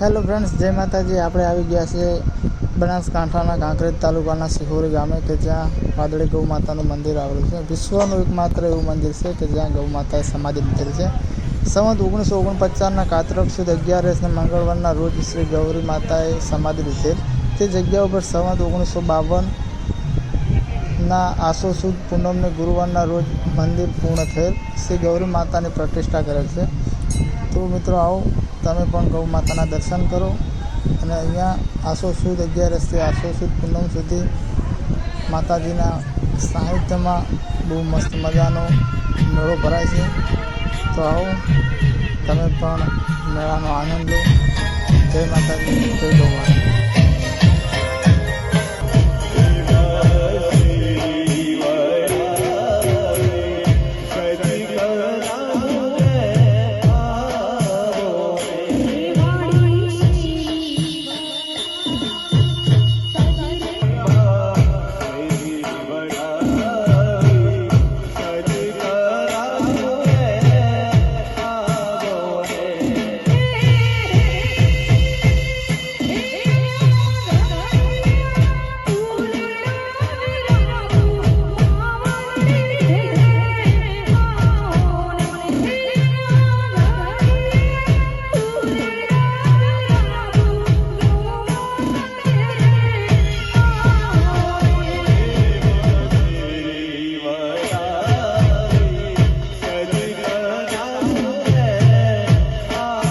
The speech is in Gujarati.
હેલો ફ્રેન્ડ્સ જય માતાજી. આપણે આવી ગયા છીએ બનાસકાંઠાના કાંકરેજ તાલુકાના સિહોરી ગામે કે જ્યાં વાદળી ગૌ માતાનું મંદિર આવેલું છે. વિશ્વનું એકમાત્ર એવું મંદિર છે કે જ્યાં ગૌ માતાએ સમાધિ લીધેલ છે. સંવત ઓગણીસો ઓગણપચાસના કાતરક સુદ અગિયારસને મંગળવારના રોજ શ્રી ગૌરી માતાએ સમાધિ લીધેલ તે જગ્યા ઉપર સંવત ઓગણીસો બાવનના આસો સુદ પૂનમને ગુરુવારના રોજ મંદિર પૂર્ણ થયેલ. શ્રી ગૌરી માતાની પ્રતિષ્ઠા કરેલ છે. તો મિત્રો આવો તમે પણ ગૌ માતાના દર્શન કરો. અને અહીંયા આસો સુદ અગિયારસથી આસો સુદ પૂનમ સુધી માતાજીના સાહિત્યમાં બહુ મસ્ત મજાનો મેળો ભરાય છે. તો આવો, તમે પણ મેળાનો આનંદ લો. જય માતાજી, જય માતા.